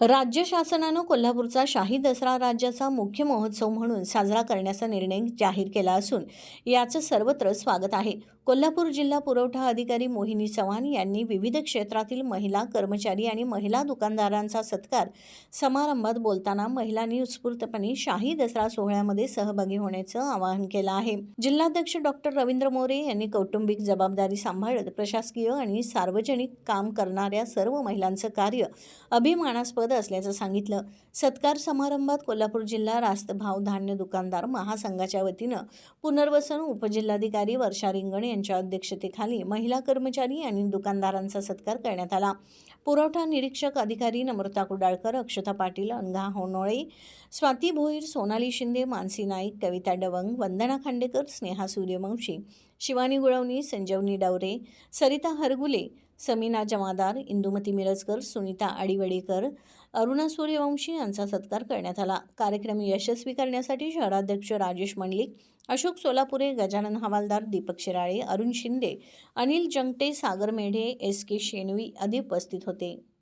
राज्य शासनानं कोल्हापूरचा शाही दसरा राज्याचा मुख्य महोत्सव म्हणून साजरा करण्याचा निर्णय जाहीर केला असून याचं सर्वत्र स्वागत आहे. कोल्हापूर जिल्हा पुरवठा अधिकारी मोहिनी चव्हाण यांनी विविध क्षेत्रातील महिला कर्मचारी आणि महिला दुकानदारांचा सत्कार समारंभात बोलताना महिलांनी उत्स्फूर्तपणे शाही दसरा सोहळ्यामध्ये सहभागी होण्याचं आवाहन केलं आहे. जिल्हाध्यक्ष डॉक्टर रवींद्र मोरे यांनी कौटुंबिक जबाबदारी सांभाळत प्रशासकीय आणि सार्वजनिक काम करणाऱ्या सर्व महिलांचं कार्य अभिमानास्पद असल्याचं सांगितलं. सत्कार समारंभात कोल्हापूर जिल्हा रास्त भाव धान्य दुकानदार महासंघाच्या वतीनं पुनर्वसन उपजिल्हाधिकारी वर्षा रिंगण यांच्या अध्यक्षतेखाली महिला कर्मचारी आणि दुकानदारांचा सत्कार करण्यात आला. पुरवठा निरीक्षक अधिकारी नम्रता कुडाळकर अक्षता पाटील अनघा होनोळे स्वाती भोईर सोनाली शिंदे मानसी नाईक कविता डवंग वंदना खांडेकर स्नेहा सूर्यवंशी शिवानी गुळवणी संजीवनी डावरे सरिता हरगुले समीना जमादार इंदुमती मिरजकर सुनीता आडिवडेकर अरुणा सूर्यवंशी यांचा सत्कार करण्यात आला. कार्यक्रम यशस्वी करण्यासाठी शहराध्यक्ष राजेश मंडलिक अशोक सोलापुरे गजानन हवालदार दीपक शिराळे अरुण शिंदे अनिल जंगटे सागर मेढे एस के शेणवी आदी उपस्थित होते.